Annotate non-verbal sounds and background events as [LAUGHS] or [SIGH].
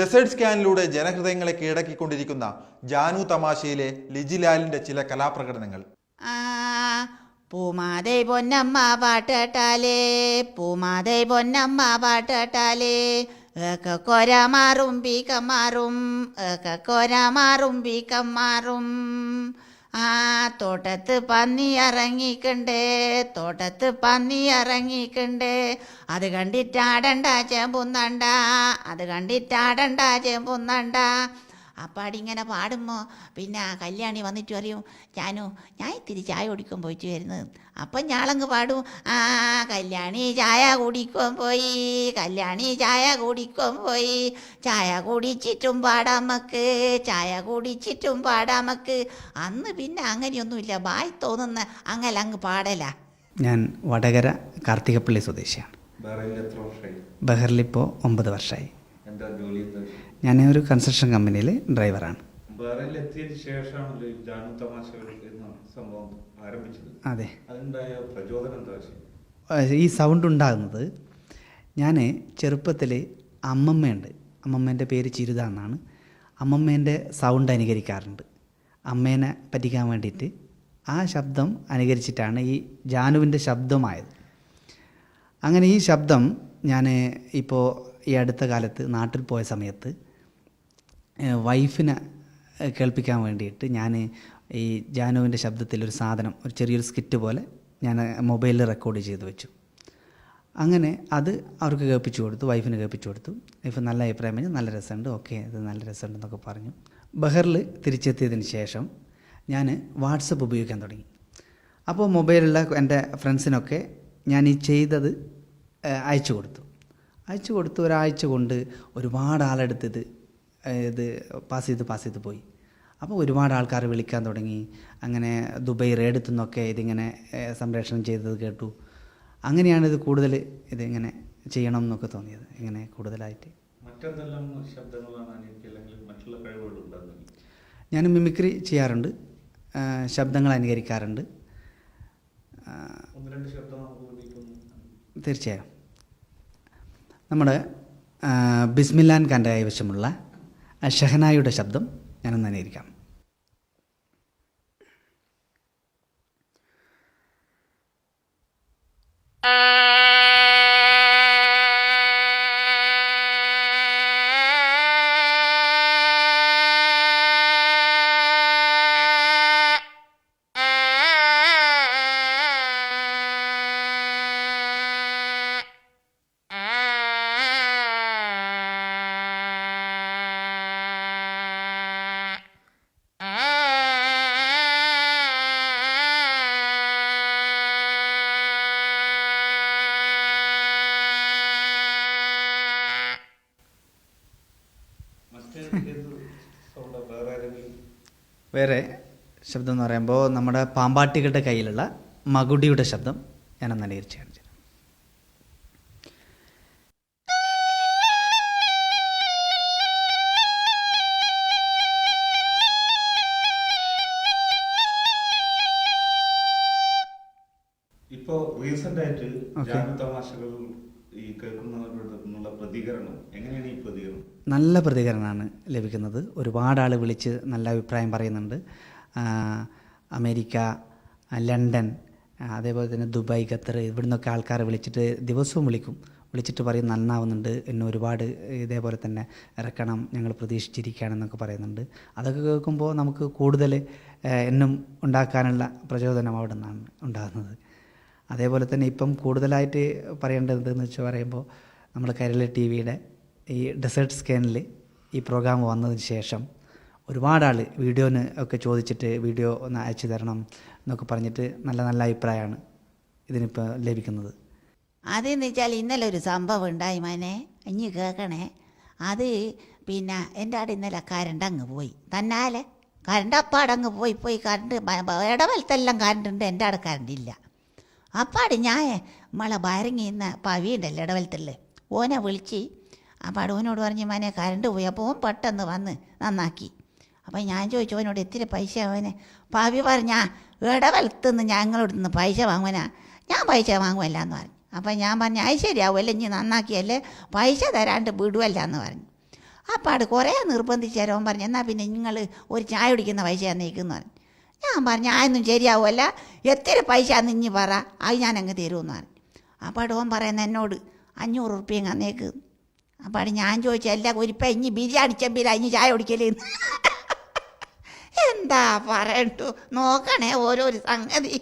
Desert സ്കാനിലൂടെ ജനഹൃദയങ്ങളെ കീഴടക്കിക്കൊണ്ടിരിക്കുന്ന Janu തമാശയിലെ ലിജിലാലിന്റെ ചില കലാപ്രകടനങ്ങൾ. പൂമാതൈ പൊന്നമ്മ പാട്ടട്ടാലേ പൂമാതൈ പൊന്നമ്മ പാട്ടട്ടാലേ കൊര മാറും പീക്കം മാറും ഏക്ക കൊര മാറും പീക്കം മാറും. ആ തോട്ടത്ത് പന്നി ഇറങ്ങിക്കണ്ടേ തോട്ടത്ത് പന്നി ഇറങ്ങിക്കണ്ടേ അത് കണ്ടിട്ടാടണ്ട ചേമ്പുന്നണ്ട അത് കണ്ടിട്ടാടണ്ട ചേമ്പുന്നണ്ട അപ്പാടി ഇങ്ങനെ പാടുമ്പോൾ പിന്നെ കല്യാണി വന്നിട്ട് പറയും ഞാനു ഞാൻ ഇത്തിരി ചായ കുടിക്കാൻ പോയിട്ട് വരുന്നത് അപ്പം ഞാളങ്ങ് പാടും ആ കല്യാണി ചായ കുടിക്കാൻ പോയി കല്യാണി ചായ കുടിക്കാൻ പോയി ചായ കുടിച്ചിട്ടും പാടാമക്ക് ചായ കുടിച്ചിട്ടും പാടാമക്ക് അന്ന് പിന്നെ അങ്ങനെയൊന്നുമില്ല ബായ് തോന്നുന്ന അങ്ങനെ അങ്ങ് പാടല. ഞാൻ വടകര കാർത്തികപ്പള്ളി സ്വദേശിയാണ്. ബഹറിലിപ്പോൾ ഒമ്പത് വർഷമായി എന്താ ജോലി ഞാൻ ഒരു കൺസ്ട്രക്ഷൻ കമ്പനിയിൽ ഡ്രൈവറാണ് അതെ. ഈ സൗണ്ട് ഉണ്ടാകുന്നത് ഞാൻ ചെറുപ്പത്തിൽ അമ്മമ്മയുണ്ട്. അമ്മമ്മേന്റെ പേര് ചിരുത എന്നാണ്. അമ്മമ്മേന്റെ സൗണ്ട് അനുകരിക്കാറുണ്ട്. അമ്മേനെ പറ്റിക്കാൻ വേണ്ടിയിട്ട് ആ ശബ്ദം അനുകരിച്ചിട്ടാണ് ഈ ജാനുവിന്റെ ശബ്ദമായത്. അങ്ങനെ ഈ ശബ്ദം ഞാൻ ഇപ്പോൾ ഈ അടുത്ത കാലത്ത് നാട്ടിൽ പോയ സമയത്ത് വൈഫിനെ കേൾപ്പിക്കാൻ വേണ്ടിയിട്ട് ഞാൻ ഈ ജാനുവിന്റെ ശബ്ദത്തിൽ ഒരു സാധനം ഒരു ചെറിയൊരു സ്കിറ്റ് പോലെ ഞാൻ മൊബൈലിൽ റെക്കോർഡ് ചെയ്ത് വെച്ചു. അങ്ങനെ അത് അവർക്ക് കേൾപ്പിച്ചു കൊടുത്തു വൈഫിന് കേൾപ്പിച്ചു കൊടുത്തു. വൈഫ് നല്ല അഭിപ്രായം പറഞ്ഞു നല്ല രസമുണ്ട് ഓക്കെ ഇത് നല്ല രസമുണ്ട് എന്നൊക്കെ പറഞ്ഞു. ബഹറിൽ തിരിച്ചെത്തിയതിന് ശേഷം ഞാൻ വാട്സപ്പ് ഉപയോഗിക്കാൻ തുടങ്ങി. അപ്പോൾ മൊബൈലുള്ള എന്റെ ഫ്രണ്ട്സിനൊക്കെ ഞാൻ ഈ ചെയ്തത് അയച്ചു കൊടുത്തു. അയച്ചു കൊടുത്ത് ഒരാഴ്ച കൊണ്ട് ഒരുപാട് ആളെടുത്തത് ഇത് പാസ് ചെയ്ത് പാസ് ചെയ്ത് പോയി. അപ്പോൾ ഒരുപാട് ആൾക്കാർ വിളിക്കാൻ തുടങ്ങി. അങ്ങനെ ദുബൈ റേഡത്തു നിന്നൊക്കെ ഇതിങ്ങനെ സംരക്ഷണം സംപ്രേഷണം ചെയ്തത് കേട്ടു. അങ്ങനെയാണ് ഇത് കൂടുതൽ ഇതിങ്ങനെ ചെയ്യണം എന്നൊക്കെ തോന്നിയത് ഇങ്ങനെ കൂടുതലായിട്ട്. ഞാൻ മിമിക്രി ചെയ്യാറുണ്ട് ശബ്ദങ്ങൾ അനുകരിക്കാറുണ്ട്. തീർച്ചയായും. നമ്മുടെ ബിസ്മില്ലാൻ ഖാന്റെ കൈവശമുള്ള ആ ഷഹനായിയുടെ ശബ്ദം ഞാനൊന്ന് അനുകരിക്കാം മറ്റേ വേറെ ശബ്ദം എന്ന് പറയുമ്പോൾ നമ്മുടെ പാമ്പാട്ടികളുടെ കയ്യിലുള്ള മകുടിയുടെ ശബ്ദം ഞാൻ അനുകരിച്ച് കാണിച്ചു തരാം. ഇപ്പോ റീസെന്റ് ആയിട്ട് തമാശകൾ ഈ കേൾക്കുന്നവരുടെ പ്രതികരണം എങ്ങനെയാണ് ഈ പ്രതികരണം നല്ല പ്രതികരണമാണ് ലഭിക്കുന്നത്. ഒരുപാട് ആൾ വിളിച്ച് നല്ല അഭിപ്രായം പറയുന്നുണ്ട്. അമേരിക്ക ലണ്ടൻ അതേപോലെ തന്നെ ദുബായ് ഖത്തർ ഇവിടുന്നൊക്കെ ആൾക്കാരെ വിളിച്ചിട്ട് ദിവസവും വിളിക്കും. വിളിച്ചിട്ട് പറയും നന്നാവുന്നുണ്ട്. എന്നെ ഒരുപാട് ഇതേപോലെ തന്നെ ഇറക്കണം ഞങ്ങൾ പ്രതീക്ഷിച്ചിരിക്കുകയാണെന്നൊക്കെ പറയുന്നുണ്ട്. അതൊക്കെ കേൾക്കുമ്പോൾ നമുക്ക് കൂടുതൽ എന്നും ഉണ്ടാക്കാനുള്ള പ്രചോദനം അവിടെ നിന്നാണ് ഉണ്ടാകുന്നത്. അതേപോലെ തന്നെ ഇപ്പം കൂടുതലായിട്ട് പറയേണ്ടത് എന്ന് വെച്ചാൽ പറയുമ്പോൾ നമ്മൾ കേരള ടി വിയുടെ ഈ ഡെസേർട്ട് സ്കാനിൽ ഈ പ്രോഗ്രാം വന്നതിന് ശേഷം ഒരുപാട് ആൾ വീഡിയോന് ഒക്കെ ചോദിച്ചിട്ട് വീഡിയോ ഒന്ന് അയച്ചു തരണം എന്നൊക്കെ പറഞ്ഞിട്ട് നല്ല നല്ല അഭിപ്രായമാണ് ഇതിനിപ്പോൾ ലഭിക്കുന്നത്. അതെന്ന് വെച്ചാൽ ഇന്നലെ ഒരു സംഭവം ഉണ്ടായി മോനെ. ഇനി കേൾക്കണേ അത് പിന്നെ എന്റെ അവിടെ ഇന്നലെ കരണ്ട് അങ്ങ് പോയി. തന്നാലെ കരണ്ട് അപ്പാട് അങ്ങ് പോയി പോയി കരണ്ട് ഇടവലത്തെല്ലാം കരണ്ട് ഉണ്ട് എന്റെ അവിടെ കരണ്ട് ഇല്ല. അപ്പാട് ഞാൻ നമ്മളെ ഭയരങ്ങി ഇന്ന പവിയുണ്ടല്ലോ ഇടവലത്തല്ലേ. ഓനെ വിളിച്ച് ആ അടുവനോട് പറഞ്ഞ് മനെ കരണ്ട് പോയി. അപ്പോൾ ഓൻ പെട്ടെന്ന് വന്ന് നന്നാക്കി. അപ്പം ഞാൻ ചോദിച്ചു അവനോട് എത്തിരി പൈസ അവനെ? ഭാവി പറഞ്ഞാ ഇടവലത്തുനിന്ന് ഞങ്ങളോട് നിന്ന് പൈസ വാങ്ങുവനാ? ഞാൻ പൈസ വാങ്ങുമല്ല എന്ന് പറഞ്ഞു. അപ്പം ഞാൻ പറഞ്ഞു അത് ശരിയാവുമല്ലേ ഇനി നന്നാക്കിയല്ലേ പൈസ തരാണ്ട് വിടുവല്ല എന്ന് പറഞ്ഞു. അപ്പം അത് കുറേ നിർബന്ധിച്ച് തരാൻ പറഞ്ഞു എന്നാൽ പിന്നെ നിങ്ങൾ ഒരു ചായ കുടിക്കുന്ന പൈസ എന്നേക്കെന്ന് പറഞ്ഞു. ഞാൻ പറഞ്ഞു ആയൊന്നും ശരിയാവുമല്ല. എത്ര പൈസ എന്ന് പറ. അത് ഞാൻ അങ്ങ് തരുമെന്ന് പറഞ്ഞു. അപ്പോൾ ഓൻ പറയുന്ന എന്നോട് അഞ്ഞൂറ് ഉറുപ്പ്യ അന്നേക്ക് അപ്പോൾ ഞാൻ ചോദിച്ചു എല്ലാ കുരിപ്പ ഇനി ബിരിയാണി ചെമ്പിൽ അഞ്ഞ് ചായ കുടിക്കലേന്ന് [LAUGHS] എന്താ പറയണ്ടു? നോക്കണേ ഓരോരു സംഗതി.